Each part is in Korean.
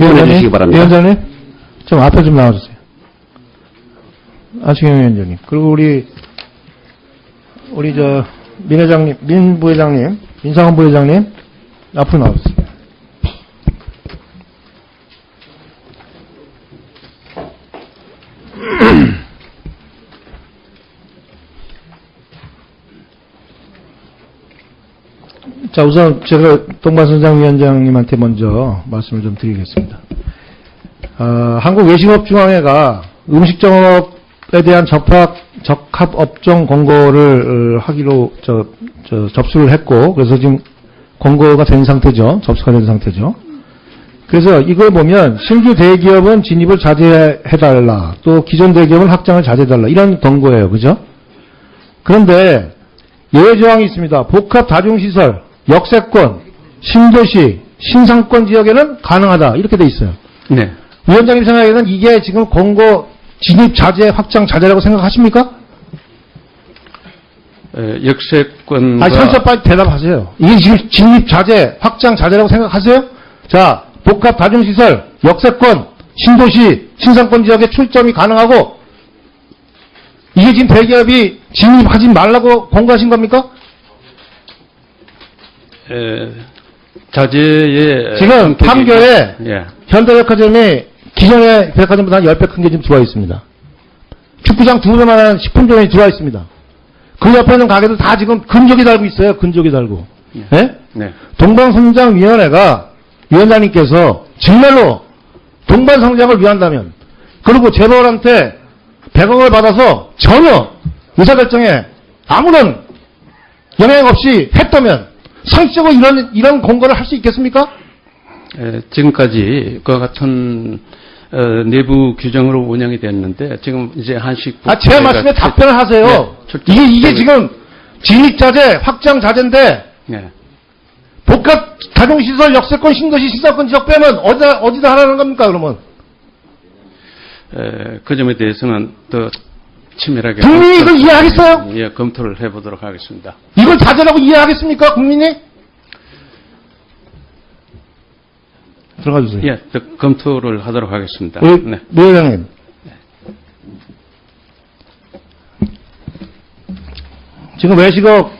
질문해 주시기 바랍니다. 위원장님, 좀 앞에 좀 나와주세요. 안치경 위원장님. 그리고 우리, 우리 저, 민 회장님, 민 부회장님, 민상원 부회장님, 앞으로 나와주세요. 자, 우선 제가 동반선장 위원장님한테 먼저 말씀을 좀 드리겠습니다. 어, 한국외식업중앙회가 음식점업에 대한 적합, 적합업종 공고를 어, 하기로 저, 저 접수를 했고, 그래서 지금 공고가 된 상태죠. 접수가 된 상태죠. 그래서 이걸 보면 신규 대기업은 진입을 자제해달라, 또 기존 대기업은 확장을 자제해달라, 이런 권고예요. 그죠? 그런데 예외 조항이 있습니다. 복합 다중시설, 역세권, 신도시, 신상권 지역에는 가능하다. 이렇게 돼 있어요. 네. 위원장님 생각에는 이게 지금 공고 진입 자제, 확장 자제라고 생각하십니까? 에, 역세권과 아니, 설사 빨리 대답하세요. 이게 지금 진입 자제, 확장 자제라고 생각하세요? 자, 복합 다중시설, 역세권, 신도시, 신상권 지역에 출점이 가능하고, 이게 지금 대기업이 진입하지 말라고 공고하신 겁니까? 에, 자제의 지금 판교에 예. 현대백화점이 기존의 백화점보다 한 10배 큰 게 지금 들어와 있습니다. 축구장 두 배만 한 식품점이 들어와 있습니다. 그 옆에 있는 가게들 다 지금 근적이 달고 있어요. 근적이 달고. 예? 네. 동방성장위원회가 위원장님께서 정말로 동반성장을 위한다면 그리고 재벌한테 100억을 받아서 전혀 의사결정에 아무런 영향 없이 했다면 상식적으로 이런 이런 공고를 할 수 있겠습니까? 에, 지금까지 그와 같은 어, 내부 규정으로 운영이 됐는데 지금 이제 한식 아, 제 말씀에 답변을 하세요. 네, 이게, 이게 네. 지금 진입자재, 확장자재인데, 네. 복합 다중시설, 역세권, 신도시, 시사권 지역 빼면 어디다, 어디다 하라는 겁니까, 그러면? 에, 그 점에 대해서는 더 치밀하게 국민이 이걸 이해하겠어요? 예, 검토를 해보도록 하겠습니다. 이걸 자제라고 이해하겠습니까, 국민이? 들어가 주세요. 예, 더 검토를 하도록 하겠습니다. 우리 네. 노 회장님. 지금 외식업,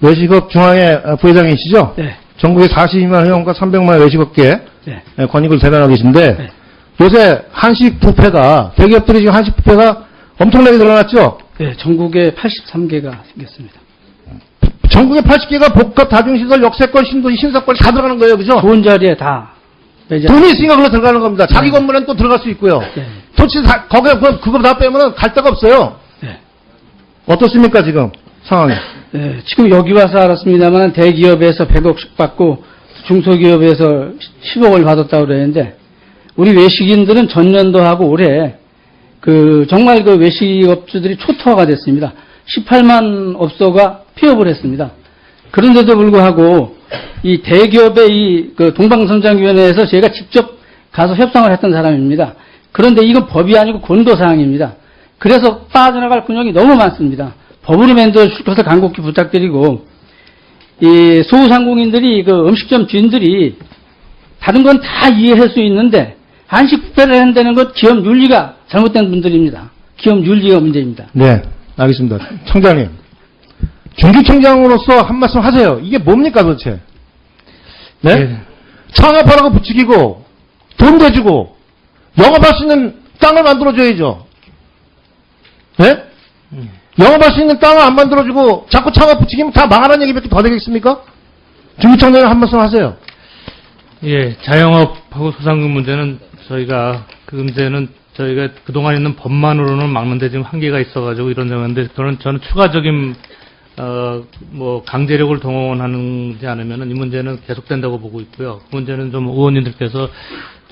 외식업 중앙회 부회장이시죠? 네. 전국에 42만 회원과 300만 외식업계 네. 권익을 대변하고 계신데 네. 요새 한식 뷔페가 대기업들이 지금 한식 뷔페가 엄청나게 늘어났죠? 네, 전국에 83개가 생겼습니다. 전국에 80개가 복합 다중시설 역세권 신도시 신사권 다 들어가는 거예요, 그죠? 좋은 자리에 다. 돈이 있으니까 그걸로 들어가는 겁니다. 자기 건물엔 또 들어갈 수 있고요. 네. 토치 다, 거기에 그, 그거 다 빼면은 갈 데가 없어요. 네. 어떻습니까, 지금 상황이? 네, 지금 여기 와서 알았습니다만 대기업에서 100억씩 받고 중소기업에서 10억을 받았다고 그러는데 우리 외식인들은 전년도하고 올해 그 정말 그 외식업주들이 초토화가 됐습니다. 18만 업소가 폐업을 했습니다. 그런데도 불구하고 이 대기업의 이 그 동방선장위원회에서 제가 직접 가서 협상을 했던 사람입니다. 그런데 이건 법이 아니고 권고사항입니다. 그래서 빠져나갈 근육이 너무 많습니다. 법으로 만들어 줄 것을 간곡히 부탁드리고, 이 소상공인들이 그 음식점 주인들이 다른 건 다 이해할 수 있는데, 한식 뷔페를 한다는 것 기업 윤리가 잘못된 분들입니다. 기업 윤리가 문제입니다. 네, 알겠습니다. 청장님. 중기청장으로서 한 말씀 하세요. 이게 뭡니까, 도대체? 네? 네. 창업하라고 부추기고, 돈 대주고, 영업할 수 있는 땅을 만들어줘야죠. 네? 영업할 수 있는 땅을 안 만들어주고, 자꾸 창업 부추기면 다 망하라는 얘기밖에 더 되겠습니까? 중기청장님 한 말씀 하세요. 예, 자영업하고 소상공 문제는 저희가 그 문제는 저희가 그동안 있는 법만으로는 막는데 지금 한계가 있어가지고 이런 점인데 저는 저는 추가적인 어 뭐 강제력을 동원하지 않으면은 이 문제는 계속된다고 보고 있고요. 그 문제는 좀 의원님들께서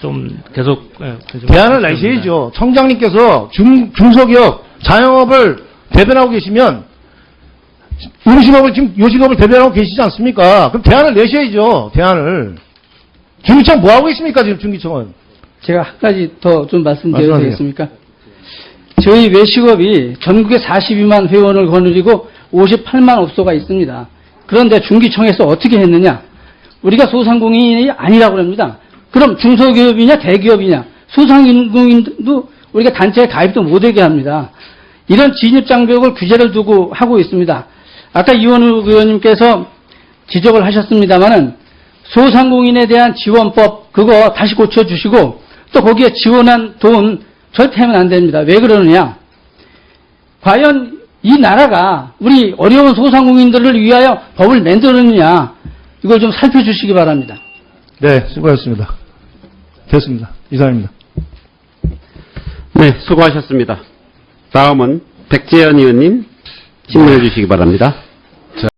좀 계속 예, 좀 대안을 내셔야죠. 청장님께서 중, 중소기업, 자영업을 대변하고 계시면, 음식업을 지금 요식업을 대변하고 계시지 않습니까? 그럼 대안을 내셔야죠. 대안을. 중기청 뭐 하고 있습니까? 지금 중기청은. 제가 한 가지 더 좀 말씀드려도 말씀하세요. 되겠습니까? 저희 외식업이 전국에 42만 회원을 거느리고 58만 업소가 있습니다. 그런데 중기청에서 어떻게 했느냐? 우리가 소상공인이 아니라고 합니다. 그럼 중소기업이냐 대기업이냐 소상공인도 우리가 단체에 가입도 못하게 합니다. 이런 진입 장벽을 규제를 두고 하고 있습니다. 아까 이원우 의원님께서 지적을 하셨습니다마는 소상공인에 대한 지원법 그거 다시 고쳐주시고 또 거기에 지원한 돈 절대 하면 안 됩니다. 왜 그러느냐? 과연 이 나라가 우리 어려운 소상공인들을 위하여 법을 만들었느냐 이걸 좀 살펴주시기 바랍니다. 네, 수고하셨습니다. 됐습니다. 이상입니다. 네, 수고하셨습니다. 다음은 백재현 의원님 질문해 주시기 바랍니다.